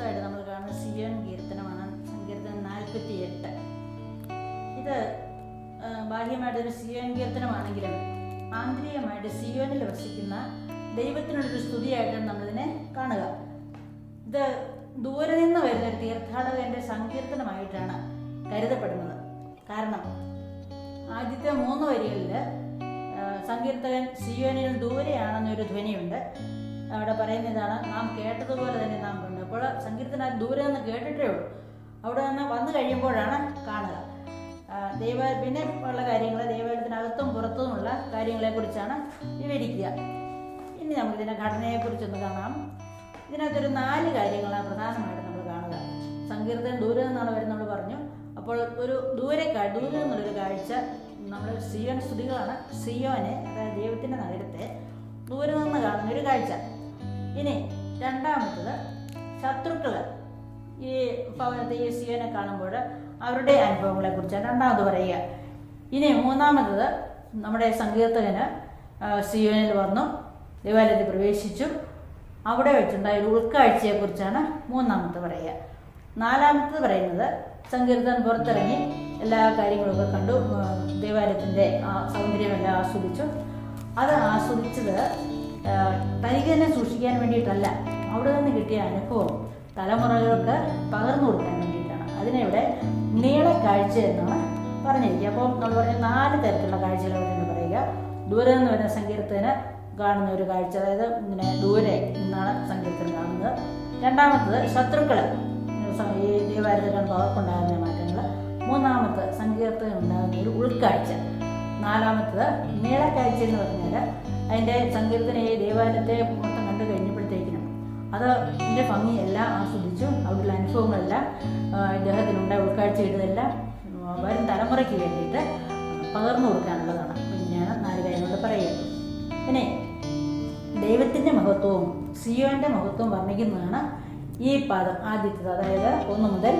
അടുത്തതായിട്ട് നമ്മൾ കാണുന്ന സിയോൺ കീർത്തനമാണ് സങ്കീർത്തനം നാൽപ്പത്തി എട്ട് ഇത് ബാഹ്യമായിട്ടൊരു സിയോൻ കീർത്തനമാണെങ്കിലും ആന്തരികമായിട്ട് സിയോനിൽ വസിക്കുന്ന ദൈവത്തിനുള്ളൊരു സ്തുതിയായിട്ടാണ് നമ്മളിതിനെ കാണുക. ഇത് ദൂരെ നിന്ന് വരുന്ന ഒരു തീർത്ഥാടകന്റെ സങ്കീർത്തനമായിട്ടാണ് കരുതപ്പെടുന്നത്. കാരണം ആദ്യത്തെ മൂന്ന് വരികളിൽ സങ്കീർത്തകൻ സിയോനിൽ ദൂരെയാണെന്നൊരു ധ്വനിയുണ്ട്. അവിടെ പറയുന്നതാണ് നാം കേട്ടതുപോലെ തന്നെ നാം അപ്പോൾ സങ്കീർത്തന ദൂരെ നിന്ന് കേട്ടിട്ടേ ഉള്ളൂ. അവിടെ നിന്ന് വന്നു കഴിയുമ്പോഴാണ് കാണുക. ദൈവ പിന്നെ ഉള്ള കാര്യങ്ങൾ ദൈവത്തിനകത്തും പുറത്തുമുള്ള കാര്യങ്ങളെക്കുറിച്ചാണ് വിവരിക്കുക. ഇനി നമുക്കിതിന്റെ ഘടനയെക്കുറിച്ചൊന്ന് കാണാം. ഇതിനകത്തൊരു നാല് കാര്യങ്ങളാണ് പ്രധാനമായിട്ട് നമ്മൾ കാണുക. സങ്കീർത്തനം ദൂരെ നിന്നാണ് വരുന്നത് പറഞ്ഞു. അപ്പോൾ ഒരു ദൂരെ ദൂരെ നിന്നുള്ളൊരു കാഴ്ച നമ്മൾ സിയോൻ സ്തുതികളാണ്. സിയോനെ അതായത് ദൈവത്തിന്റെ നഗരത്തെ ദൂരെ നിന്ന് കാണുന്ന ഒരു കാഴ്ച. ഇനി രണ്ടാമത്തത് ശത്രുക്കൾ ഈ സിയോനെ കാണുമ്പോൾ അവരുടെ അനുഭവങ്ങളെ കുറിച്ചാണ് രണ്ടാമത് പറയുക. ഇനി മൂന്നാമത്തത് നമ്മുടെ സങ്കീർത്തകന് സിയോനിൽ വന്നു ദേവാലയത്തിൽ പ്രവേശിച്ചു. അവിടെ വെച്ചുണ്ടായ ഒരു ഉൾക്കാഴ്ചയെക്കുറിച്ചാണ് മൂന്നാമത് പറയുക. നാലാമത്തത് പറയുന്നത് സങ്കീർത്തൻ പുറത്തിറങ്ങി എല്ലാ കാര്യങ്ങളൊക്കെ കണ്ടു ദേവാലയത്തിന്റെ സൗന്ദര്യമെല്ലാം ആസ്വദിച്ചു. അത് ആസ്വദിച്ചത് തനിക്ക് തന്നെ സൂക്ഷിക്കാൻ വേണ്ടിയിട്ടല്ല. അവിടെ നിന്ന് കിട്ടിയ അനുഭവം തലമുറകൾക്ക് പകർന്നു കൊടുക്കാൻ വേണ്ടിയിട്ടാണ്. അതിനെ ഇവിടെ നീളക്കാഴ്ച എന്നാണ് പറഞ്ഞിരിക്കുക. അപ്പോൾ നമ്മൾ പറഞ്ഞ നാല് തരത്തിലുള്ള കാഴ്ചകൾ എന്ന് പറയുക. ദൂരെ എന്ന് വരുന്ന സങ്കീർത്തന് കാണുന്ന ഒരു കാഴ്ച അതായത് ഇങ്ങനെ ദൂരെ എന്നാണ് സങ്കീർത്തനം കാണുന്നത്. രണ്ടാമത്തത് ശത്രുക്കൾ ഈ ദൈവാരത്തിൽ അവർക്കുണ്ടാകുന്ന മാറ്റങ്ങൾ മൂന്നാമത്തെ സങ്കീർത്തനം ഉണ്ടാകുന്ന ഒരു ഉൾക്കാഴ്ച. നാലാമത്തത് നീളക്കാഴ്ച എന്ന് പറഞ്ഞാൽ അതിന്റെ സങ്കീർത്തന ഈ ദേവാലയത്തെ മൊത്തം കണ്ടു ഭംഗിയെല്ലാം ആസ്വദിച്ചു. അവിടുള്ള അനുഭവങ്ങളെല്ലാം ഉൾക്കാഴ്ച ആ, വരും തലമുറയ്ക്ക് വേണ്ടിയിട്ട് പകർന്നു കൊടുക്കാനുള്ളതാണ്. പിന്നെയാണ് നാല് കാര്യങ്ങളോട് പറയുന്നത് പിന്നെ ദൈവത്തിന്റെ മഹത്വവും സിയോന്റെ മഹത്വവും വർണിക്കുന്നതാണ് ഈ പാദം ആദ്യത്തെ അതായത് ഒന്ന് മുതൽ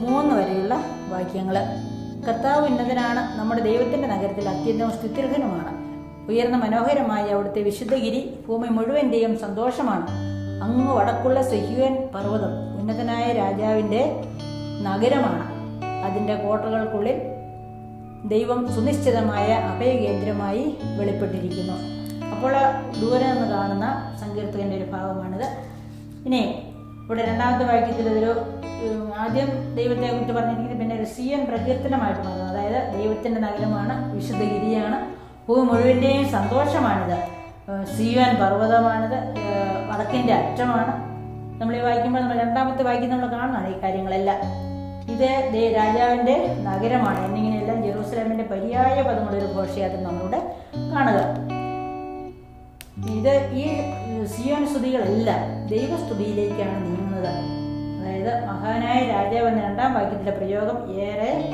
മൂന്ന് വരെയുള്ള വാക്യങ്ങൾ കർത്താവ് ഉന്നതനാണ് നമ്മുടെ ദൈവത്തിന്റെ നഗരത്തിൽ അത്യന്തം സ്തുത്യർഹനുമാണ്. ഉയർന്ന മനോഹരമായ അവിടുത്തെ വിശുദ്ധഗിരി ഭൂമി മുഴുവന്റെയും സന്തോഷമാണ്. അങ്ങ് വടക്കുള്ള സെഹ്യുവൻ പർവതം ഉന്നതനായ രാജാവിന്റെ നഗരമാണ്. അതിന്റെ കോട്ടകൾക്കുള്ളിൽ ദൈവം സുനിശ്ചിതമായ അഭയകേന്ദ്രമായി വെളിപ്പെട്ടിരിക്കുന്നു. അപ്പോൾ ദൂരെ നിന്ന് കാണുന്ന സങ്കീർത്തകന്റെ ഒരു ഭാഗമാണിത്. ഇനി ഇവിടെ രണ്ടാമത്തെ വാക്യത്തിൽ ഇതൊരു ആദ്യം ദൈവത്തെ കുറിച്ച് പറഞ്ഞിരിക്കുന്നത് പിന്നെ ഒരു സി എൻ പ്രകീർത്തനമായിട്ട് മാറുന്നു അതായത് ദൈവത്തിന്റെ നഗരമാണ് വിശുദ്ധഗിരിയാണ് ഭൂമി മുഴുവന്റെയും സന്തോഷമാണിത്. സിയോൻ പർവതമാണിത്. വടക്കിന്റെ അറ്റമാണ്. നമ്മൾ ഈ വായിക്കുമ്പോൾ നമ്മൾ രണ്ടാമത്തെ വായിക്കുന്ന നമ്മൾ കാണുന്നതാണ് ഈ കാര്യങ്ങളെല്ലാം. ഇത് രാജാവിന്റെ നഗരമാണ്. എന്നിങ്ങനെയെല്ലാം ജെറൂസലേമിന്റെ പര്യായ പദങ്ങളൊരു ഘോഷയാത്ര നമ്മളിവിടെ കാണുക. ഇത് ഈ സിയോൻ സ്തുതികളെല്ലാം ദൈവസ്തുതിയിലേക്കാണ് നീങ്ങുന്നത്. അതായത് മഹാനായ രാജാവ് എന്ന രണ്ടാം വാക്യത്തിലെ പ്രയോഗം ഏറെ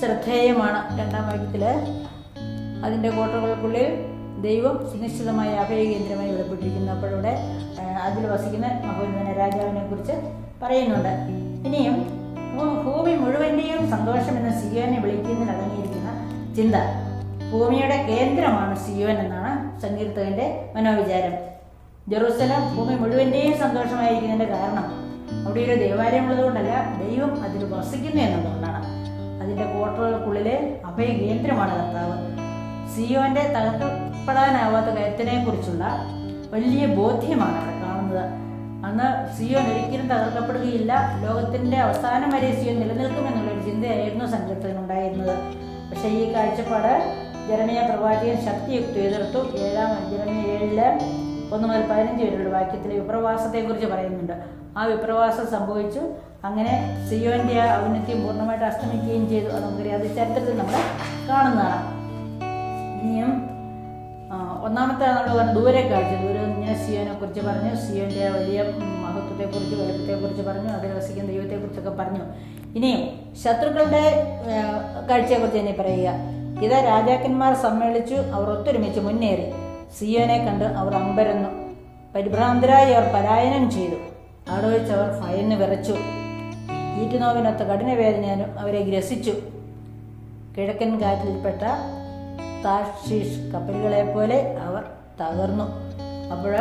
ശ്രദ്ധേയമാണ്. രണ്ടാം വാക്യത്തിൽ അതിന്റെ കോട്ടകൾക്കുള്ളിൽ ദൈവം സുനിശ്ചിതമായ അഭയകേന്ദ്രമായി വെളിപ്പെട്ടിരിക്കുന്നു ആ, അതിൽ വസിക്കുന്ന മഹോന്നത രാജാവിനെ കുറിച്ച് പറയുന്നുണ്ട്. ഇനിയും ഭൂമി മുഴുവന്റെയും സന്തോഷം എന്ന സിയോനെ വിളിക്കുന്നതിൽ അടങ്ങിയിരിക്കുന്ന ചിന്ത ഭൂമിയുടെ കേന്ദ്രമാണ് സിയോൻ എന്നാണ് സങ്കീർത്തകന്റെ മനോവിചാരം. ജെറൂസലം ഭൂമി മുഴുവന്റെയും സന്തോഷമായിരിക്കുന്നതിന്റെ കാരണം അവിടെ ഒരു ദേവാലയം ഉള്ളതുകൊണ്ടല്ല ദൈവം അതിൽ വസിക്കുന്നു എന്നതുകൊണ്ടാണ്. അതിന്റെ കോട്ടകൾക്കുള്ളിലെ അഭയകേന്ദ്രമാണ് കർത്താവ്. സിയോന്റെ തകർക്കപ്പെടാനാവാത്ത കയത്തിനെ കുറിച്ചുള്ള വലിയ ബോധ്യമാണ് അവിടെ കാണുന്നത്. അന്ന് സിയോൻ ഒരിക്കലും തകർക്കപ്പെടുകയില്ല. ലോകത്തിന്റെ അവസാനം വരെ സിയോൻ നിലനിൽക്കുമെന്നുള്ളൊരു ചിന്തയായിരുന്നു സംഘത്തിനുണ്ടായിരുന്നത്. പക്ഷേ ഈ കാഴ്ചപ്പാട് ജനമിയ പ്രവാചകൻ ശക്തിയുക്തി എതിർത്തു. ഏഴാം ജനമിയ ഏഴിൽ ഒന്ന് മുതൽ പതിനഞ്ച് വരെയുള്ള വാക്യത്തിൽ വിപ്രവാസത്തെക്കുറിച്ച് പറയുന്നുണ്ട്. ആ വിപ്രവാസം സംഭവിച്ചു. അങ്ങനെ സിയോന്റെ ആ ഔന്നത്യം പൂർണമായിട്ട് അസ്തമിക്കുകയും ചെയ്തു. അത് നമുക്കറിയാം. അത് ചരിത്രത്തിൽ നമ്മൾ കാണുന്നതാണ്. ഇനിയും ആ, ഒന്നാമത്തെ നമ്മൾ പറഞ്ഞ ദൂരെ ഇങ്ങനെ സിയോനെ കുറിച്ച് പറഞ്ഞു. സിയോന്റെ വലിയ മഹത്വത്തെക്കുറിച്ച് വലുപ്പത്തെക്കുറിച്ച് പറഞ്ഞു. അതിൽ വസിക്കുന്ന ദൈവത്തെക്കുറിച്ചൊക്കെ പറഞ്ഞു. ഇനിയും ശത്രുക്കളുടെ കാഴ്ചയെക്കുറിച്ച് തന്നെ പറയുക. ഇത് രാജാക്കന്മാർ സമ്മേളിച്ചു. അവർ ഒത്തൊരുമിച്ച് മുന്നേറി. സിയോനെ കണ്ട് അവർ അമ്പരന്നു. പരിഭ്രാന്തരായി അവർ പലായനം ചെയ്തു. അവിടെ വെച്ച് അവർ ഭയന്ന് വിറച്ചു. ഈറ്റുനോവിനൊത്ത കഠിനവേദനയാലും അവരെ ഗ്രസിച്ചു. കിഴക്കൻ കാറ്റിൽപ്പെട്ട താർഷീഷ് കപ്പലുകളെ പോലെ അവർ തകർന്നു. അപ്പോൾ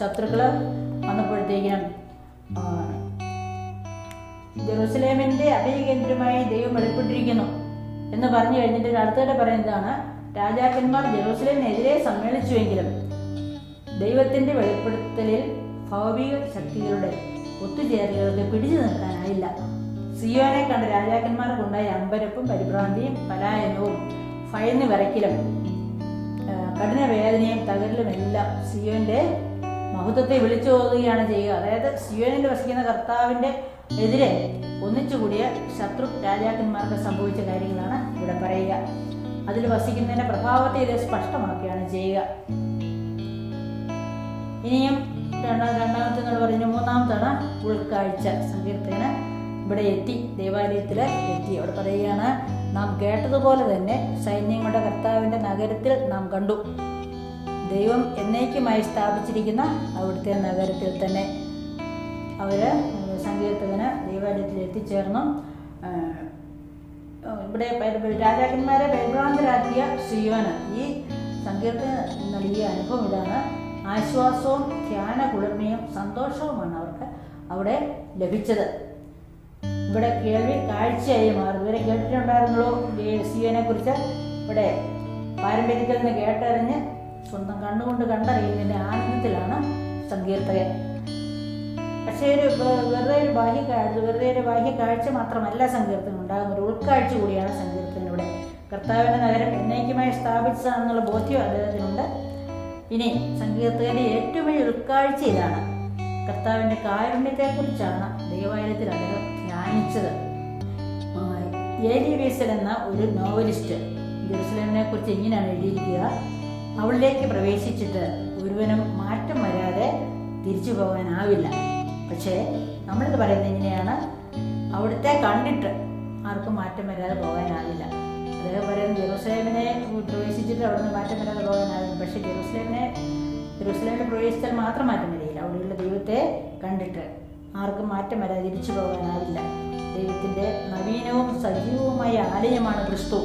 ശത്രുക്കൾ വന്നപ്പോഴത്തേക്കിനും ജെറുസലേമിന്റെ അഭയകേന്ദ്രമായി ദൈവം വെളിപ്പെട്ടിരിക്കുന്നു എന്ന് പറഞ്ഞു കഴിഞ്ഞിട്ട് അടുത്തിടെ പറയുന്നതാണ് രാജാക്കന്മാർ ജെറൂസലേമിനെതിരെ സമ്മേളിച്ചുവെങ്കിലും ദൈവത്തിന്റെ വെളിപ്പെടുത്തലിൽ ഭൗതിക ശക്തികളുടെ ഒത്തുചേരലുകൾക്ക് പിടിച്ചു നിൽക്കാനായില്ല. സിയോനെ കണ്ട രാജാക്കന്മാർക്കുണ്ടായ അമ്പരപ്പും പരിഭ്രാന്തിയും പലായനവും ഭയന്ന് വിറയ്ക്കലും. കഠിന വേദനയും തകരലും എല്ലാം സിയോന്റെ മഹത്വത്തെ വിളിച്ചു പോകുകയാണ് ചെയ്യുക. അതായത് സിയോനിൽ വസിക്കുന്ന കർത്താവിന്റെ എതിരെ ഒന്നിച്ചുകൂടിയ ശത്രു രാജാക്കന്മാർക്ക് സംഭവിച്ച കാര്യങ്ങളാണ് ഇവിടെ പറയുക. അതിൽ വസിക്കുന്നതിന്റെ പ്രഭാവത്തെ ഇത് സ്പഷ്ടമാക്കുകയാണ് ചെയ്യുക. ഇനിയും രണ്ടാം രണ്ടാമത്തെ എന്ന് പറഞ്ഞു മൂന്നാമത്താണ് ഉൾക്കാഴ്ച. സങ്കീർത്തന ഇവിടെ എത്തി ദേവാലയത്തിൽ എത്തി. അവിടെ പറയുകയാണ് നാം കേട്ടതുപോലെ തന്നെ സൈന്യങ്ങളുടെ കർത്താവിന്റെ നഗരത്തിൽ നാം കണ്ടു. ദൈവം എന്നേക്കുമായി സ്ഥാപിച്ചിരിക്കുന്ന അവിടുത്തെ നഗരത്തിൽ തന്നെ അവർ സങ്കീർത്തകന് ദൈവാലയത്തിൽ എത്തിച്ചേർന്നു. ഇവിടെ രാജാക്കന്മാരെ പരിഭ്രാന്തരാക്കിയ ശ്രീയോന് ഈ സങ്കീർത്തന നൽകിയ അനുഭവം ഇതാണ്. ആശ്വാസവും ധ്യാന കുളിർമയും സന്തോഷവുമാണ് അവർക്ക് അവിടെ ലഭിച്ചത്. ഇവിടെ കേൾവി കാഴ്ചയായി മാറും. ഇവരെ കേട്ടിട്ടുണ്ടായിരുന്നുള്ളൂ സിയോനെ കുറിച്ച് ഇവിടെ പാരമ്പര്യത്തിൽ നിന്ന് കേട്ടറിഞ്ഞ് സ്വന്തം കണ്ണുകൊണ്ട് കണ്ടറിയുന്നതിന്റെ ആനന്ദത്തിലാണ് സങ്കീർത്തകൻ. പക്ഷേ ഒരു വെറുതെ ഒരു ബാഹ്യ കാഴ്ച വെറുതെ ഒരു ബാഹ്യ കാഴ്ച മാത്രമല്ല സങ്കീർത്തനം ഉണ്ടാകുന്ന ഒരു ഉൾക്കാഴ്ച കൂടിയാണ് സങ്കീർത്തനിലൂടെ കർത്താവിന്റെ നഗരം എന്നേക്കുമായി സ്ഥാപിച്ചതാണെന്നുള്ള ബോധ്യം അദ്ദേഹത്തിനുണ്ട്. ഇനി സങ്കീർത്തകന്റെ ഏറ്റവും വലിയ ഉൾക്കാഴ്ച ഇതാണ്. കർത്താവിന്റെ കാരുണ്യത്തെക്കുറിച്ചാണ് ദൈവാലയത്തിൽ അദ്ദേഹം ധ്യാനിച്ചത് എ ഡി വീസൽ എന്ന ഒരു നോവലിസ്റ്റ് ജെറുസലേമിനെ കുറിച്ച് ഇങ്ങനെയാണ് എഴുതിയിരിക്കുക. അവളിലേക്ക് പ്രവേശിച്ചിട്ട് ഒരുവനും മാറ്റം വരാതെ തിരിച്ചു പോകാനാവില്ല. പക്ഷേ നമ്മളിത് പറയുന്നത് ഇങ്ങനെയാണ്. അവിടുത്തെ കണ്ടിട്ട് ആർക്കും മാറ്റം വരാതെ പോകാനാവില്ല. അദ്ദേഹം പറയുന്നത് ജെറുസലേമിനെ പ്രവേശിച്ചിട്ട് അവിടെ നിന്ന് മാറ്റം വരാതെ പോകാനാവില്ല. പക്ഷേ ജെറുസലേമിനെ ജെറുസലേമിൽ പ്രവേശിച്ചാൽ മാത്രം മാറ്റം വരികയില്ല. അവിടെയുള്ള ദൈവത്തെ കണ്ടിട്ട്. ആർക്കും മാറ്റം വരാതെ തിരിച്ചു പോകാനാവില്ല. ദൈവത്തിന്റെ നവീനവും സജീവവുമായ ആലയമാണ് ക്രിസ്തു.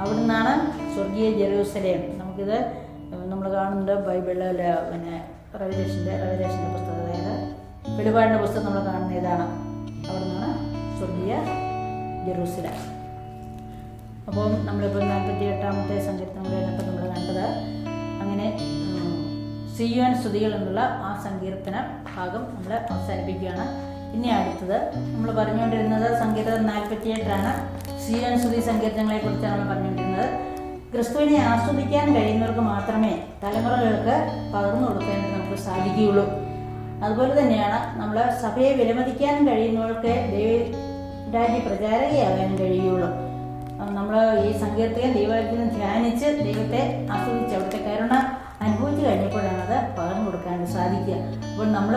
അവിടുന്നാണ് സ്വർഗീയ ജെറൂസലേം. നമുക്കിത് നമ്മൾ കാണുന്നുണ്ട് ബൈബിളിൽ പിന്നെ റവലേഷന്റെ റവലേഷന്റെ പുസ്തകം. അതായത് വെളിപാടിന്റെ പുസ്തകം നമ്മൾ കാണുന്ന ഇതാണ്. അവിടുന്നാണ് സ്വർഗീയ ജെറൂസലേം. അപ്പം നമ്മളിപ്പോൾ നാൽപ്പത്തി എട്ടാമത്തെ സങ്കീർത്തനങ്ങളിലൊക്കെ നമ്മൾ കണ്ടത്. അങ്ങനെ സിയോൻ സ്തുതികൾ എന്നുള്ള ആ സങ്കീർത്തന ഭാഗം നമ്മൾ അവസാനിപ്പിക്കുകയാണ്. ഇനി അടുത്തത് നമ്മൾ പറഞ്ഞുകൊണ്ടിരുന്നത് സങ്കീർത്തനം നാൽപ്പത്തിയെട്ടാണ് സിയോൻ സ്തുതി സങ്കീർത്തനങ്ങളെ കുറിച്ചാണ് നമ്മൾ പറഞ്ഞുകൊണ്ടിരുന്നത്. ക്രിസ്തുവിനെ ആസ്വദിക്കാൻ കഴിയുന്നവർക്ക് മാത്രമേ തലമുറകൾക്ക് പകർന്നു കൊടുക്കാൻ നമുക്ക് സാധിക്കുകയുള്ളൂ. അതുപോലെ തന്നെയാണ് നമ്മൾ സഭയെ വിലമതിക്കാനും കഴിയുന്നവർക്ക് ദൈവരാജ്യ പ്രചാരകയാകാനും കഴിയുള്ളൂ. നമ്മൾ ഈ സങ്കീർത്തകൻ ദൈവത്തിൽ ധ്യാനിച്ച് ദൈവത്തെ ആസ്വദിച്ച് അവിടുത്തെ കരുണ അനുഭവിച്ച് കഴിഞ്ഞപ്പോഴാണ് അത് പകർന്നു കൊടുക്കാൻ സാധിക്കുക. അപ്പോൾ നമ്മൾ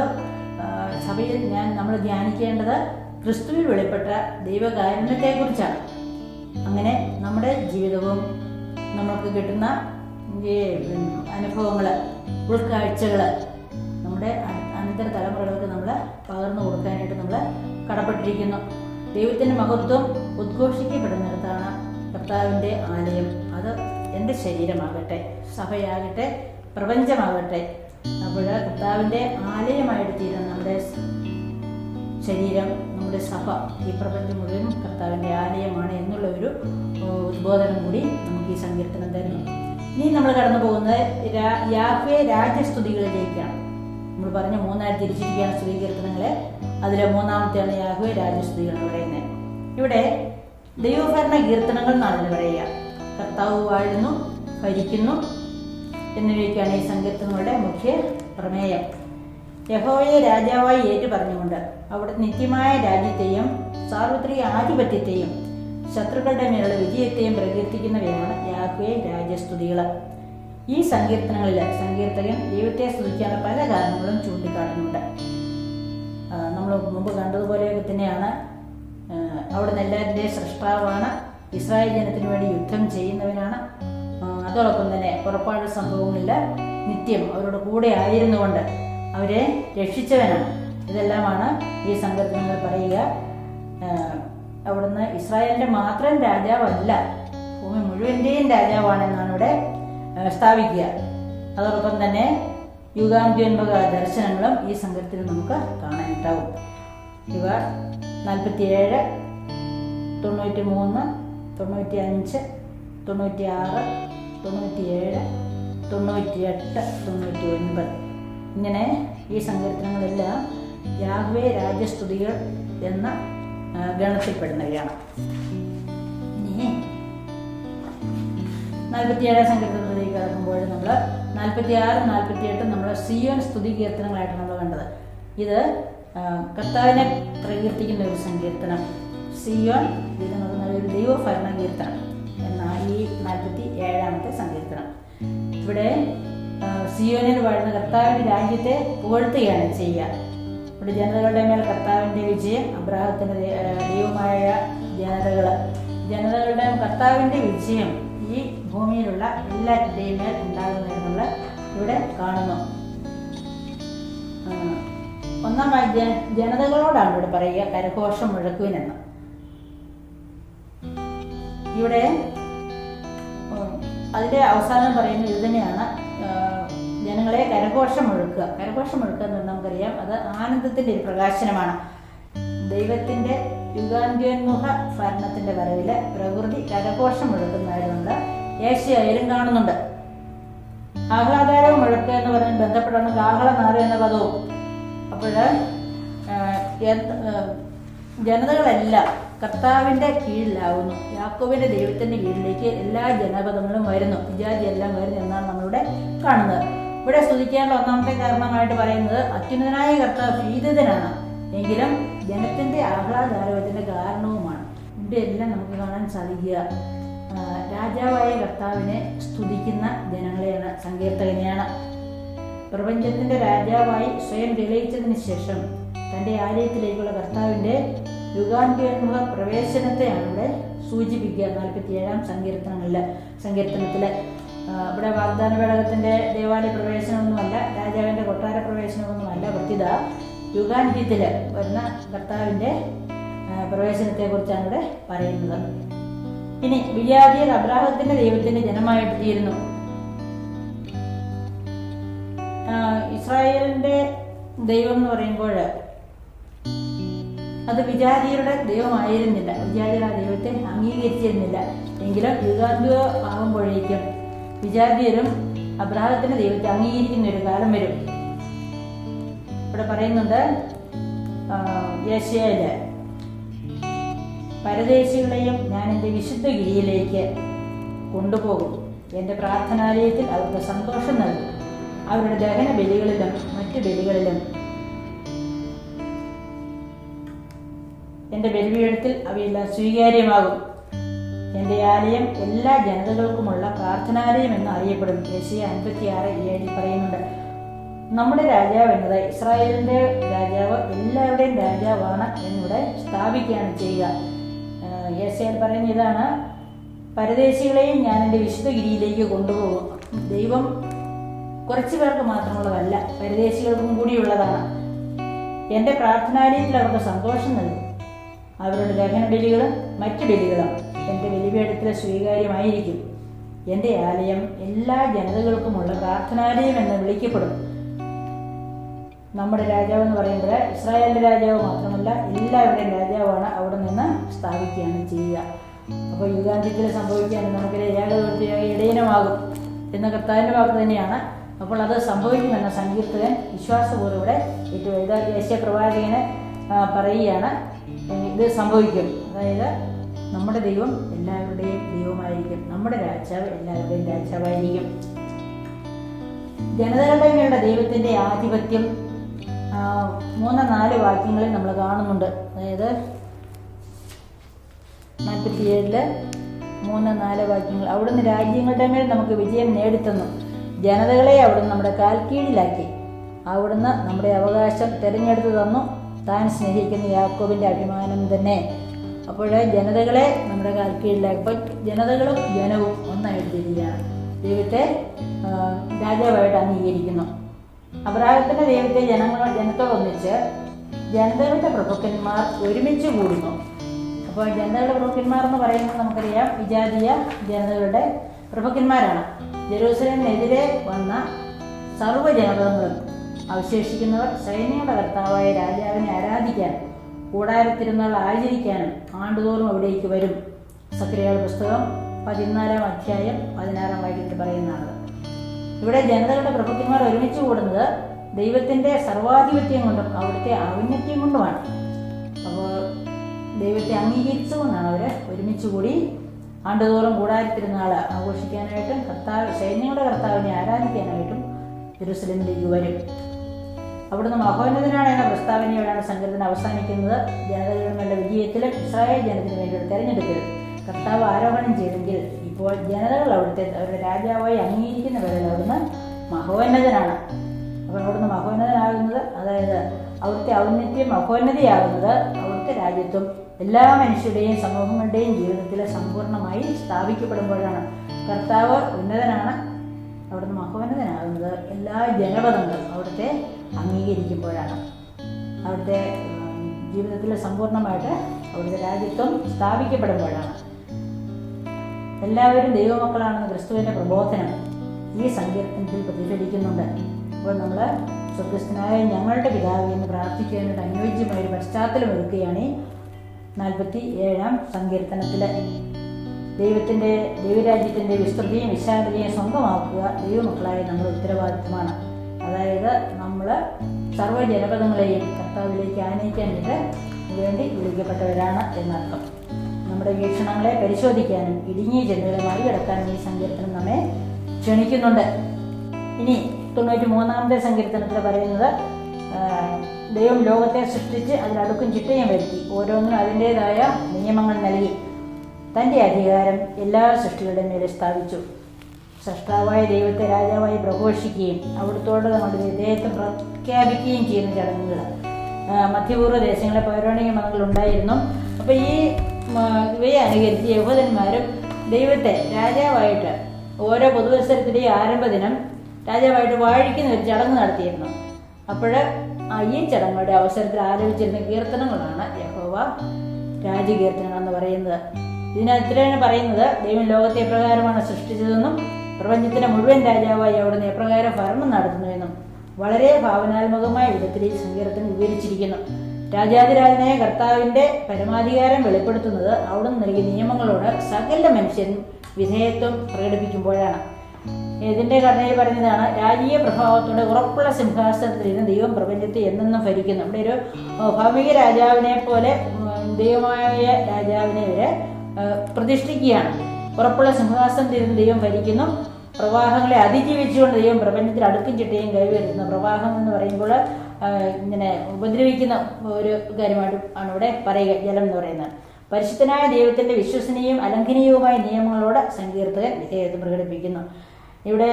സഭയിൽ ഞാൻ നമ്മൾ ധ്യാനിക്കേണ്ടത് ക്രിസ്തുവിൽ വെളിപ്പെട്ട ദൈവകാരുണ്യത്തെക്കുറിച്ചാണ്. അങ്ങനെ നമ്മുടെ ജീവിതവും നമുക്ക് കിട്ടുന്ന അനുഭവങ്ങൾ ഉൾക്കാഴ്ചകൾ നമ്മുടെ അനന്തര തലമുറകൾക്ക് നമ്മൾ പകർന്നു കൊടുക്കാനായിട്ട് നമ്മൾ കടപ്പെട്ടിരിക്കുന്നു. ദൈവത്തിന്റെ മഹത്വം ഉദ്ഘോഷിക്കപ്പെടുന്നിടത്താണ് കർത്താവിന്റെ ആലയം. അത് എന്റെ ശരീരമാകട്ടെ സഭയാകട്ടെ പ്രപഞ്ചമാകട്ടെ. അപ്പോൾ കർത്താവിന്റെ ആലയമായിട്ട് നമ്മുടെ ശരീരം നമ്മുടെ സഭ ഈ പ്രപഞ്ചം മുഴുവൻ കർത്താവിന്റെ ആലയമാണ് എന്നുള്ള ഒരു ഉദ്ബോധനം കൂടി നമുക്ക് ഈ സങ്കീർത്തനം തരുന്നു. ഇനി നമ്മൾ കടന്നു പോകുന്നത് യാഹ്വേ രാജസ്തുതികളിലേക്കാണ്. നമ്മൾ പറഞ്ഞ മൂന്നായി തിരിച്ചിരിക്കുകയാണ് സ്തുതി കീർത്തനങ്ങളെ അതിലെ മൂന്നാമത്തെയാണ് യാഹ്വേ രാജസ്തുതികൾ എന്ന് പറയുന്നത്. ഇവിടെ ദൈവഭരണ കീർത്തനങ്ങൾ എന്നാണ് പറയുക. കർത്താവ് വാഴുന്നു ഭരിക്കുന്നു എന്നിവയൊക്കെയാണ് ഈ സംഘത്വങ്ങളുടെ മുഖ്യ പ്രമേയം. യഹോവയെ രാജാവായി ഏറ്റു പറഞ്ഞുകൊണ്ട് അവിടെ നിത്യമായ രാജ്യത്തെയും സാർവത്രിക ആധിപത്യത്തെയും ശത്രുക്കളുടെ മേലുള്ള വിജയത്തെയും പ്രകീർത്തിക്കുന്നവയാണ് യാഹ്വേ രാജസ്തുതികൾ ഈ സങ്കീർത്തനങ്ങളിൽ സങ്കീർത്തകൻ ദൈവത്തെ സ്തുതിക്കാനുള്ള പല കാരണങ്ങളും ചൂണ്ടിക്കാട്ടുന്നുണ്ട്. നമ്മൾ മുമ്പ് കണ്ടതുപോലെയൊക്കെ തന്നെയാണ്. അവിടെ അവിടുന്ന് എല്ലാവരുടെയും സൃഷ്ടാവാണ് ഇസ്രായേൽ ജനത്തിന് വേണ്ടി യുദ്ധം ചെയ്യുന്നവനാണ്. അതോടൊപ്പം തന്നെ പുറപ്പാട് സംഭവങ്ങളിൽ നിത്യം അവരുടെ കൂടെ ആയിരുന്നുകൊണ്ട് അവരെ രക്ഷിച്ചവനാണ്. ഇതെല്ലാമാണ് ഈ സങ്കീർത്തനങ്ങൾ പറയുക. അവിടുന്ന് ഇസ്രായേലിന്റെ മാത്രം രാജാവല്ല ഭൂമി മുഴുവന്റെയും രാജാവാണെന്നാണ് ഇവിടെ സ്ഥാപിക്കുക. അതോടൊപ്പം തന്നെ യുഗാന്ത്യോന്മക ദർശനങ്ങളും ഈ സംഘത്തിൽ നമുക്ക് കാണാനുണ്ടാവും. ഇവ നാൽപ്പത്തിയേഴ് തൊണ്ണൂറ്റി മൂന്ന് തൊണ്ണൂറ്റി അഞ്ച് തൊണ്ണൂറ്റി ആറ് തൊണ്ണൂറ്റിയേഴ് തൊണ്ണൂറ്റിയെട്ട് തൊണ്ണൂറ്റി ഒൻപത് ഇങ്ങനെ ഈ സങ്കീർത്തനങ്ങളെല്ലാം യാഹ്വേ രാജസ്തുതികൾ എന്ന ഗണത്തിൽപ്പെടുന്നവയാണ്. നാൽപ്പത്തിയേഴാം സങ്കീർത്തനത്തിലേക്ക് കിടക്കുമ്പോൾ നമ്മൾ നാൽപ്പത്തി ആറും നാൽപ്പത്തി എട്ടും നമ്മൾ സിയോൻ സ്തുതി കീർത്തനങ്ങളായിട്ട് നമ്മൾ കണ്ടത്. ഇത് കർത്താവിനെ പ്രകീർത്തിക്കുന്ന ഒരു സങ്കീർത്തനം. സിയോൺ ഇത് നോക്കുന്ന ഒരു ദൈവഭരണ കീർത്തനം. നാൽപ്പത്തി ഏഴാമത്തെ സങ്കീർത്തനം. ഇവിടെ സിയോനിൽ വാഴുന്ന കർത്താവിന്റെ രാജ്യത്തെ പുകഴ്ത്തുകയാണ് ചെയ്യുക. ഇവിടെ ജനതകളുടെ മേൽ കർത്താവിന്റെ വിജയം അബ്രാഹത്തിന്റെ ദൈവമായ ജനതകൾ ജനതകളുടെ കർത്താവിന്റെ വിജയം ഈ ഭൂമിയിലുള്ള എല്ലാവരുടെയും മേൽ ഉണ്ടാകുന്നതെന്നുള്ള ഇവിടെ കാണുന്നു. ജന- ജനതകളോടാണ് ഇവിടെ പറയുക കരഘോഷം മുഴക്കുവിനെന്ന് ഇവിടെ ഉം, അതിന്റെ അവസാനം പറയുന്നത് ഇത് തന്നെയാണ്. ജനങ്ങളെ കരഘോഷം ഒഴുക്കുക. കരഘോഷം ഒഴുക്കുക എന്ന് നമുക്കറിയാം. അത് ആനന്ദത്തിന്റെ ഒരു പ്രകാശനമാണ്. ദൈവത്തിന്റെ യുഗാന്ത്യോന്മുഖ ഭരണത്തിന്റെ വരവിൽ പ്രകൃതി കരഘോഷം ഒഴുക്കുന്നതായതുകൊണ്ട് ഏഷ്യായാലും കാണുന്നുണ്ട്. ആഹ്ലാദാരവും മുഴക്കുക എന്ന് പറഞ്ഞ് ബന്ധപ്പെട്ടാണ് കാഹളനാദം എന്ന പദവും. അപ്പോൾ ജനതകളെല്ലാം കർത്താവിന്റെ കീഴിലാവുന്നു. യാക്കോവിന്റെ ദൈവത്തിന്റെ കീഴിലേക്ക് എല്ലാ ജനപദങ്ങളും വരുന്നു. വിജാതിയെല്ലാം വരുന്നു എന്നാണ് നമ്മളിവിടെ കാണുന്നത്. ഇവിടെ സ്തുതിക്കാനുള്ള ഒന്നാമത്തെ കാരണമായിട്ട് പറയുന്നത് അത്യുന്നതനായ കർത്താവ് ഭീതിതനാണ് എങ്കിലും ജനത്തിന്റെ ആഹ്ലാദാരോഗ്യത്തിന്റെ കാരണവുമാണ്. ഇവിടെ എല്ലാം നമുക്ക് കാണാൻ സാധിക്കുക. രാജാവായ കർത്താവിനെ സ്തുതിക്കുന്ന ജനങ്ങളെയാണ് സങ്കീർത്തകനെയാണ്. പ്രപഞ്ചത്തിന്റെ രാജാവായി സ്വയം തെളിയിച്ചതിന് ശേഷം തന്റെ ആലയത്തിലേക്കുള്ള കർത്താവിന്റെ യുഗാന്ത്യോന്മുഖ പ്രവേശനത്തെയാണ് ഇവിടെ സൂചിപ്പിക്കുക നാൽപ്പത്തി ഏഴാം സങ്കീർത്തനങ്ങളിലെ സങ്കീർത്തനത്തിൽ. ആ, ഇവിടെ വാഗ്ദാന പേടകത്തിന്റെ ദേവാലയ പ്രവേശനമൊന്നുമല്ല രാജാവിന്റെ കൊട്ടാര പ്രവേശനമൊന്നുമല്ല പ്രത്യുത യുഗാന്ത്യത്തിൽ വരുന്ന കർത്താവിന്റെ പ്രവേശനത്തെക്കുറിച്ചാണ് ഇവിടെ പറയുന്നത്. ഇനി വിജാതിയർ അബ്രാഹത്തിന്റെ ദൈവത്തിന്റെ ജനമായിട്ട് തീരുന്നു. ഇസ്രായേലിന്റെ ദൈവം എന്ന് പറയുമ്പോൾ അത് വിചാരിയുടെ ദൈവമായിരുന്നില്ല. വിജാതിയർ ആ ദൈവത്തെ അംഗീകരിച്ചിരുന്നില്ല. എങ്കിലും യുഗാന്തിക ആകുമ്പോഴേക്കും വിചാരിയരും അബ്രാഹത്തിന്റെ ദൈവത്തെ അംഗീകരിക്കുന്ന ഒരു കാലം വരും. ഇവിടെ പറയുന്നുണ്ട് യേശയിൽ പരദേശികളെയും ഞാൻ എന്റെ വിശുദ്ധ ഗിരിയിലേക്ക് കൊണ്ടുപോകും. എന്റെ പ്രാർത്ഥനാലയത്തിൽ അവർക്ക് സന്തോഷം നൽകും. അവരുടെ ദഹന ബലികളിലും മറ്റു ബലികളിലും എന്റെ ബലിപീഠത്തിൽ അവയെല്ലാം സ്വീകാര്യമാകും. എന്റെ ആലയം എല്ലാ ജനതകൾക്കുമുള്ള പ്രാർത്ഥനാലയം എന്ന് അറിയപ്പെടും. ദേശീയ അൻപത്തി ആറ് ഏഴിൽ പറയുന്നുണ്ട്. നമ്മുടെ രാജാവ് എന്നത് ഇസ്രായേലിന്റെ രാജാവ് എല്ലാവരുടെയും രാജാവാണ് എന്നിവിടെ സ്ഥാപിക്കുകയാണ് ചെയ്യുക. യേശയിൽ പറയുന്ന ഇതാണ്. പരദേശികളെയും ഞാൻ എന്റെ വിശുദ്ധ ഗിരിയിലേക്ക് കൊണ്ടുപോകും. ദൈവം കുറച്ചു പേർക്ക് മാത്രമുള്ളതല്ല പരദേശികൾക്കും കൂടിയുള്ളതാണ്. എന്റെ പ്രാർത്ഥനാലയത്തിൽ അവർക്ക് സന്തോഷം നൽകും. അവരുടെ ദഹന ബലികളും മറ്റു ബലികളും എന്റെ ബലിപീഠത്തിൽ സ്വീകാര്യമായിരിക്കും. എന്റെ ആലയം എല്ലാ ജനതകൾക്കുമുള്ള പ്രാർത്ഥനാലയം എന്ന് വിളിക്കപ്പെടും. നമ്മുടെ രാജാവ് എന്ന് പറയുന്നത് ഇസ്രായേലിന്റെ രാജാവ് മാത്രമല്ല എല്ലാവരുടെയും രാജാവാണ് അവിടെ നിന്ന് സ്ഥാപിക്കുകയാണ് ചെയ്യുക. അപ്പോൾ യുഗാന്ത്യത്തിൽ സംഭവിക്കുകയാണെങ്കിൽ നമുക്ക് ഏകാദവൃത്തിയായ ഇടയനമാകും എന്ന കർത്താവിന്റെ വാക്ക് തന്നെയാണ്. അപ്പോൾ അത് സംഭവിക്കുമെന്ന സങ്കീർത്തകൻ വിശ്വാസപൂർവം ഇവിടെ ഏറ്റവും പ്രവാചകനെ പ്രവാചകന് പറയുകയാണ്. ഇത് സംഭവിക്കും. അതായത് നമ്മുടെ ദൈവം എല്ലാവരുടെയും ദൈവമായിരിക്കും. നമ്മുടെ രാജാവ് എല്ലാവരുടെയും രാജാവായിരിക്കും. ജനതകളുടെ ദൈവത്തിന്റെ ആധിപത്യം മൂന്ന് നാല് വാക്യങ്ങളിൽ നമ്മൾ കാണുന്നുണ്ട്. അതായത് നാൽപ്പത്തിയേഴിൽ മൂന്ന് നാല് വാക്യങ്ങൾ. അവിടുന്ന് രാജ്യങ്ങളുടെ മേൽ നമുക്ക് വിജയം നേടിത്തന്നു. ജനതകളെ അവിടുന്ന് നമ്മുടെ കാൽക്കീഴിലാക്കി. അവിടുന്ന് നമ്മുടെ അവകാശം തിരഞ്ഞെടുത്ത് തന്നു. താൻ സ്നേഹിക്കുന്ന യാക്കോബിന്റെ അഭിമാനം തന്നെ. അപ്പോൾ ജനതകളെ നമ്മുടെ കാൽക്കീഴിലാക്കി അപ്പോൾ ജനതകളും ജനവും ഒന്നായിട്ട് തിരികെയാണ് ദൈവത്തെ രാജാവായിട്ട് അംഗീകരിക്കുന്നു. അബ്രാഹത്തിന്റെ ദൈവത്തെ ജനങ്ങളോ ജനത്തോടൊന്നിച്ച് ജനതകളുടെ പ്രഭുക്കന്മാർ ഒരുമിച്ച് കൂടുന്നു. അപ്പോൾ ജനതകളുടെ പ്രഭുക്കന്മാർ എന്ന് പറയുന്നത് നമുക്കറിയാം വിജാതീയ ജനതകളുടെ പ്രഭുക്കന്മാരാണ്. ജെറൂസലേമിനെതിരെ വന്ന സർവ ജനതകളും അവശേഷിക്കുന്നവർ സൈന്യങ്ങളുടെ കർത്താവായ രാജാവിനെ ആരാധിക്കാൻ കൂടാരത്തിരുന്നാൾ ആചരിക്കാനും ആണ്ടുതോറും അവിടേക്ക് വരും. സക്രിയ പുസ്തകം പതിനാലാം അധ്യായം പതിനാറാം വാക്യത്തിൽ പറയുന്നതാണ്. ഇവിടെ ജനതകളുടെ പ്രഭുക്കന്മാർ ഒരുമിച്ച് കൂടുന്നത് ദൈവത്തിന്റെ സർവാധിപത്യം കൊണ്ടും അവിടുത്തെ ഔന്നത്യം കൊണ്ടുമാണ്. അപ്പോൾ ദൈവത്തെ അംഗീകരിച്ചുകൊണ്ടാണ് അവർ ഒരുമിച്ച് കൂടി ആണ്ടുതോറും കൂടാരത്തിരുന്നാൾ ആഘോഷിക്കാനായിട്ടും കർത്താവ് സൈന്യങ്ങളുടെ കർത്താവിനെ ആരാധിക്കാനായിട്ടും ജെറുസലേമിലേക്ക് വരും. അവിടുന്ന് മഹോന്നതനാണ് എന്ന പ്രസ്താവനയോടാണ് സങ്കീർത്തനം അവസാനിക്കുന്നത്. ജനതകളുടെ വിജയത്തിലും ഇസ്രായേൽ ജനത്തിന് വേണ്ടിയുള്ള തെരഞ്ഞെടുപ്പിൽ കർത്താവ് ആരോപണം ചെയ്തെങ്കിൽ ഇപ്പോൾ ജനതകൾ അവിടുത്തെ അവരുടെ രാജാവായി അംഗീകരിക്കുന്ന വേളയിൽ അവിടുന്ന് മഹോന്നതനാണ്. അപ്പോൾ അവിടുന്ന് മഹോന്നതനാകുന്നത് അതായത് അവിടുത്തെ ഔന്നത്യം മഹോന്നതയാകുന്നത് അവിടുത്തെ രാജ്യത്തും എല്ലാ മനുഷ്യരുടെയും സമൂഹങ്ങളുടെയും ജീവിതത്തിൽ സമ്പൂർണമായി സ്ഥാപിക്കപ്പെടുമ്പോഴാണ്. കർത്താവ് ഉന്നതനാണ് അവിടുന്ന് മഹോന്നതനാകുന്നത്. എല്ലാ ജനപദങ്ങളും അവിടുത്തെ അംഗീകരിക്കുമ്പോഴാണ്. അവിടുത്തെ ജീവിതത്തിൽ സമ്പൂർണമായിട്ട് അവിടുത്തെ രാജ്യത്വം സ്ഥാപിക്കപ്പെടുമ്പോഴാണ്. എല്ലാവരും ദൈവമക്കളാണെന്ന ക്രിസ്തുവിന്റെ പ്രബോധനം ഈ സങ്കീർത്തനത്തിൽ പ്രതിഫലിക്കുന്നുണ്ട്. അപ്പോൾ നമ്മൾ സ്വർഗസ്ഥനായ ഞങ്ങളുടെ പിതാവ് എന്ന് പ്രാർത്ഥിക്കുന്നതിനോട് അനുയോജ്യമായ ഒരു പശ്ചാത്തലം ഒരുക്കുകയാണ് ഈ നാൽപ്പത്തി ഏഴാം സങ്കീർത്തനത്തിൽ. ദൈവത്തിന്റെ ദൈവരാജ്യത്തിന്റെ വിസ്തൃതിയും വിശാലതയും സ്വന്തമാക്കുക ദൈവമക്കളായ നമ്മുടെ ഉത്തരവാദിത്വമാണ്. അതായത് നമ്മൾ സർവജനപദങ്ങളെയും കർത്താവിലേക്ക് ആനയിക്കാനായിട്ട് വേണ്ടി വിളിക്കപ്പെട്ടവരാണ് എന്നർത്ഥം. നമ്മുടെ വീക്ഷണങ്ങളെ പരിശോധിക്കാനും ഇടുങ്ങിയ ജനതകളെ മറികടക്കാനും ഈ സങ്കീർത്തനം നമ്മെ ക്ഷണിക്കുന്നുണ്ട്. ഇനി തൊണ്ണൂറ്റി മൂന്നാമത്തെ സങ്കീർത്തനത്തിൽ പറയുന്നത് ദൈവം ലോകത്തെ സൃഷ്ടിച്ച് അതിനടുക്കും ചിട്ടയും വരുത്തി. ഓരോന്നിനും അതിന്റെതായ നിയമങ്ങൾ നൽകി. തന്റെ അധികാരം എല്ലാ സൃഷ്ടികളുടെ മേലെ സ്ഥാപിച്ചു. സൃഷ്ടാവായ ദൈവത്തെ രാജാവായി പ്രഘോഷിക്കുകയും അവിടുത്തോട് നമ്മുടെ വിധേയത്വം പ്രഖ്യാപിക്കുകയും ചെയ്യുന്ന ചടങ്ങുകൾ. മധ്യപൂർവ ദേശങ്ങളെ പൗരാണിക മതങ്ങൾ ഉണ്ടായിരുന്നു. അപ്പോൾ ഈ ഇവയെ അനുകരിച്ച് യഹൂദന്മാരും ദൈവത്തെ രാജാവായിട്ട് ഓരോ പൊതുവത്സരത്തിന്റെയും ആരംഭ ദിനം രാജാവായിട്ട് വാഴിക്കുന്ന ഒരു ചടങ്ങ് നടത്തിയിരുന്നു. അപ്പോൾ ഈ ചടങ്ങുകളുടെ അവസരത്തിൽ ആലോചിച്ചിരുന്ന കീർത്തനങ്ങളാണ് യഹോവ രാജകീർത്തനങ്ങൾ എന്ന് പറയുന്നത് ഇതിനകത്തിലാണ് പറയുന്നത്? ദൈവം ലോകത്തെ എപ്രകാരമാണ് സൃഷ്ടിച്ചതെന്നും പ്രപഞ്ചത്തിന്റെ മുഴുവൻ രാജാവായി അവിടുന്ന് എപ്രകാരം ഭരണം നടത്തുന്നുവെന്നും വളരെ ഭാവനാത്മകമായ വിധത്തിൽ ഈ സങ്കീർത്തനം വിവരിച്ചിരിക്കുന്നു. രാജാതിരാജനായ കർത്താവിന്റെ പരമാധികാരം വെളിപ്പെടുത്തുന്നത് അവിടുന്ന് നൽകിയ നിയമങ്ങളോട് സകല മനുഷ്യനും വിധേയത്വം പ്രകടിപ്പിക്കുമ്പോഴാണ്. ഇതിന്റെ ഘടനയിൽ പറഞ്ഞതാണ് രാജീയ പ്രഭാവത്തോടെ ഉറപ്പുള്ള സിംഹാസനത്തിൽ ഇരുന്ന് ദൈവം പ്രപഞ്ചത്തെ എന്നെന്നും ഭരിക്കുന്നു. ഇവിടെ ഒരു ഭൗമിക രാജാവിനെ പോലെ ദൈവമായ രാജാവിനെ ഏഹ്, പ്രതിഷ്ഠിക്കുകയാണ്. ഉറപ്പുള്ള സിംഹാസനം തീരുന്ന ദൈവം ഭരിക്കുന്നു. പ്രവാഹങ്ങളെ അതിജീവിച്ചുകൊണ്ട് ദൈവം പ്രപഞ്ചത്തിൽ അടുക്കും ചിട്ടയും കൈവരുത്തുന്നു പ്രവാഹം എന്ന് പറയുമ്പോൾ ഇങ്ങനെ ഉപദ്രവിക്കുന്ന ഒരു കാര്യമായിട്ട് ആണ് ഇവിടെ പറയുക ജലം എന്ന് പറയുന്നത്. പരിശുദ്ധനായ ദൈവത്തിന്റെ വിശ്വസനീയവും അലംഘനീയവുമായ നിയമങ്ങളോട് സങ്കീർത്തകൻ വിധേയത്വം പ്രകടിപ്പിക്കുന്നു. ഇവിടെ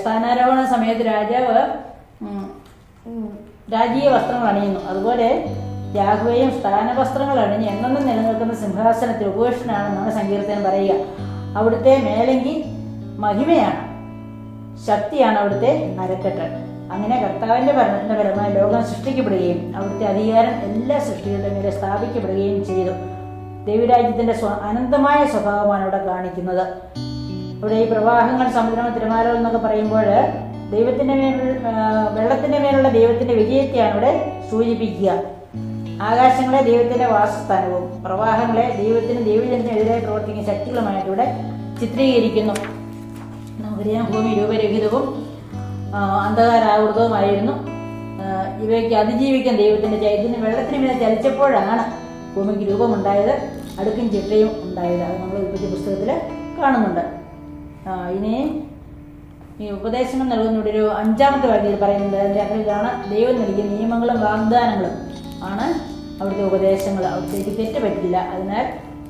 സ്ഥാനാരോഹണ സമയത്ത് രാജാവ് രാജീയ വസ്ത്രങ്ങൾ അണിയുന്നു. അതുപോലെ യാഹുവയും സ്ഥാനവസ്ത്രങ്ങൾ അണിഞ്ഞ് എന്നും നിലനിൽക്കുന്ന സിംഹാസനത്തിൽ ഉപേക്ഷനാണെന്നാണ് സങ്കീർത്തനം പറയുക. അവിടുത്തെ മേലങ്കി മഹിമയാണ്. ശക്തിയാണ് അവിടുത്തെ നരക്കെട്ട്. അങ്ങനെ കർത്താവിന്റെ ഭരണത്തിന്റെ പരമായി ലോകം സൃഷ്ടിക്കപ്പെടുകയും അവിടുത്തെ അധികാരം എല്ലാ സൃഷ്ടികളുടെ മേലെ സ്ഥാപിക്കപ്പെടുകയും ചെയ്തു. ദേവിരാജ്യത്തിന്റെ സ്വ അനന്തമായ സ്വഭാവമാണ് ഇവിടെ കാണിക്കുന്നത്. ഇവിടെ ഈ പ്രവാഹങ്ങൾ സമുദ്രം തിരമാലകൾ എന്നൊക്കെ പറയുമ്പോൾ ദൈവത്തിന്റെ മേലുള്ള വെള്ളത്തിന്റെ മേലുള്ള ദൈവത്തിന്റെ വിജയത്തെയാണ് ഇവിടെ സൂചിപ്പിക്കുക. ആകാശങ്ങളെ ദൈവത്തിന്റെ വാസസ്ഥാനവും പ്രവാഹങ്ങളെ ദൈവത്തിന് ദൈവജനത്തിനെതിരായി പ്രവർത്തിക്കുന്ന ശക്തികളുമായിട്ടിവിടെ ചിത്രീകരിക്കുന്നു. നമുക്കറിയാം ഭൂമി രൂപരഹിതവും അന്ധകാരാവൃതവുമായിരുന്നു. ഇവയ്ക്ക് അതിജീവിക്കാൻ ദൈവത്തിന്റെ ചൈതന്യം വെള്ളത്തിന് മേലെ ചലിച്ചപ്പോഴാണ് ഭൂമിക്ക് രൂപമുണ്ടായത് അടുക്കും ചിട്ടയും ഉണ്ടായത്. അത് നമ്മൾ ഉൽപ്പത്തി പുസ്തകത്തിൽ കാണുന്നുണ്ട്. ഇനി ഈ ഉപദേശങ്ങൾ നൽകുന്ന ഇവിടെ ഒരു അഞ്ചാമത്തെ വാക്യത്തിൽ പറയുന്നത് അതിന്റെ അർത്ഥത്തിലാണ് ദൈവം നൽകിയ നിയമങ്ങളും വാഗ്ദാനങ്ങളും. ആണ് അവിടുത്തെ ഉപദേശങ്ങൾ. അവിടത്തേക്ക് തെറ്റ് പറ്റില്ല അതിനാൽ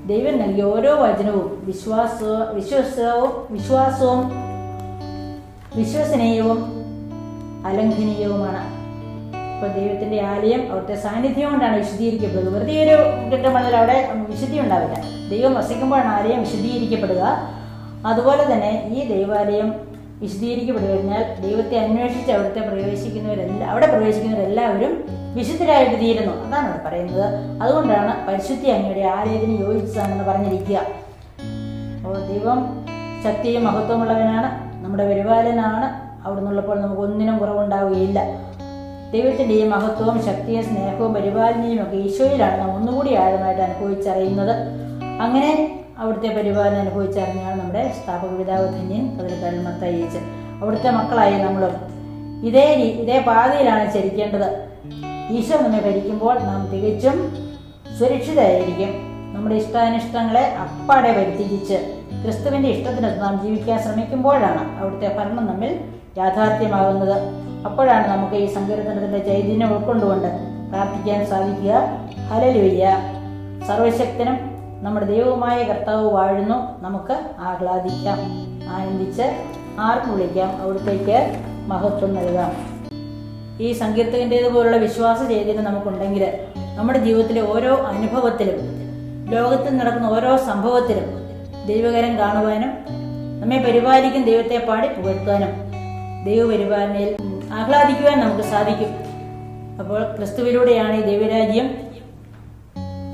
ദൈവം നൽകിയ ഓരോ വചനവും വിശ്വാസ വിശ്വാസവും വിശ്വാസവും വിശ്വസനീയവും അലംഘനീയവുമാണ്. ഇപ്പോൾ ദൈവത്തിന്റെ ആലയം അവിടുത്തെ സാന്നിധ്യം കൊണ്ടാണ് വിശദീകരിക്കപ്പെടുന്നത് വെറുതെ ഒരു കെട്ടിടമാണെങ്കിൽ അവിടെ വിശുദ്ധി ഉണ്ടാവില്ല. ദൈവം വസിക്കുമ്പോഴാണ് ആലയം വിശദീകരിക്കപ്പെടുക അതുപോലെ തന്നെ ഈ ദൈവാലയം വിശദീകരിക്കപ്പെട്ടു കഴിഞ്ഞാൽ ദൈവത്തെ അന്വേഷിച്ച് അവിടുത്തെ പ്രവേശിക്കുന്നവരെല്ലാം അവിടെ പ്രവേശിക്കുന്നവരെല്ലാവരും വിശുദ്ധരായിട്ട് തീരുന്നു അതാണ് അവിടെ പറയുന്നത്. അതുകൊണ്ടാണ് പരിശുദ്ധി അങ്ങയുടെ ആലയത്തിന് യോജിച്ചതാണെന്ന് പറഞ്ഞിരിക്കുക. അപ്പോൾ ദൈവം ശക്തിയും മഹത്വമുള്ളവനാണ്. നമ്മുടെ പരിപാലനാണ്. അവിടെ നിന്നുള്ളപ്പോൾ നമുക്ക് ഒന്നിനും കുറവുണ്ടാവുകയില്ല. ദൈവത്തിന്റെ ഈ മഹത്വവും ശക്തിയും സ്നേഹവും പരിപാലനയും ഒക്കെ ഈശോയിലാണ് നാം ഒന്നുകൂടി ആഴമായിട്ട് അനുഭവിച്ചറിയുന്നത്. അങ്ങനെ അവിടുത്തെ പരിപാലനം അനുഭവിച്ചറിഞ്ഞാണ് നമ്മുടെ സ്ഥാപക പിതാവ് ധന്യൻ കതിരക്കാരൻ മത്തയച്ച് അവിടുത്തെ മക്കളായി നമ്മളും ഇതേ ഇതേ പാതയിലാണ് ചരിക്കേണ്ടത്. ഈശോ നമ്മെ ഭരിക്കുമ്പോൾ നാം തികച്ചും സുരക്ഷിതരായിരിക്കും. നമ്മുടെ ഇഷ്ടാനിഷ്ടങ്ങളെ അപ്പാടെ പരിത്യജിച്ച് ക്രിസ്തുവിന്റെ ഇഷ്ടത്തിനൊത്ത് നാം ജീവിക്കാൻ ശ്രമിക്കുമ്പോഴാണ് അവിടുത്തെ ഭരണം നമ്മിൽ യാഥാർത്ഥ്യമാകുന്നത്. അപ്പോഴാണ് നമുക്ക് ഈ സങ്കീർത്തനത്തിന്റെ ചൈതന്യം ഉൾക്കൊണ്ടുകൊണ്ട് പ്രാർത്ഥിക്കാൻ സാധിക്കുക. ഹലലുയ്യ സർവശക്തനും നമ്മുടെ ദൈവവുമായ കർത്താവ് വാഴുന്നു. നമുക്ക് ആഹ്ലാദിക്കാം. ആനന്ദിച്ച് ആർക്കും വിളിക്കാം. അവിടത്തേക്ക് മഹത്വം നൽകാം. ഈ സങ്കീർത്തകന്റേതുപോലുള്ള വിശ്വാസ ചൈതന്യം നമുക്കുണ്ടെങ്കിൽ നമ്മുടെ ജീവിതത്തിലെ ഓരോ അനുഭവത്തിലും ലോകത്തിൽ നടക്കുന്ന ഓരോ സംഭവത്തിലും ദൈവകരം കാണുവാനും നമ്മെ പരിപാലിക്കും ദൈവത്തെ പാടി പുകഴ്ത്താനും ദൈവപരിപാലനയിൽ ആഹ്ലാദിക്കുവാൻ നമുക്ക് സാധിക്കും. അപ്പോൾ ക്രിസ്തുവിലൂടെയാണ് ഈ ദൈവരാജ്യം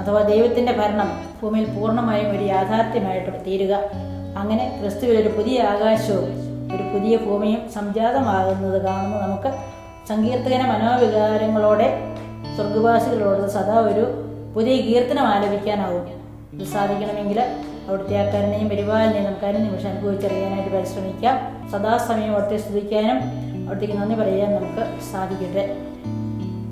അഥവാ ദൈവത്തിന്റെ ഭരണം ഭൂമിയിൽ പൂർണമായും ഒരു യാഥാർത്ഥ്യമായിട്ട് തീരുക. അങ്ങനെ ക്രിസ്തുവിൽ ഒരു പുതിയ ആകാശവും ഒരു പുതിയ ഭൂമിയും സംജാതമാകുന്നത് കാണുമ്പോൾ നമുക്ക് സങ്കീർത്തകന മനോവികാരങ്ങളോടെ സ്വർഗവാസികളോട് സദാ ഒരു പുതിയ കീർത്തനം ആലപിക്കാനാവും. ഇത് സാധിക്കണമെങ്കിൽ അവിടുത്തെ ആ കരുണയും പരിപാലനയും നമുക്ക് അതിന് നിമിഷം അനുഭവിച്ചറിയാനായിട്ട് പരിശ്രമിക്കാം. സദാസമയം അവിടുത്തെ സ്തുതിക്കാനും അവിടത്തേക്ക് നന്ദി പറയാൻ നമുക്ക് സാധിക്കട്ടെ.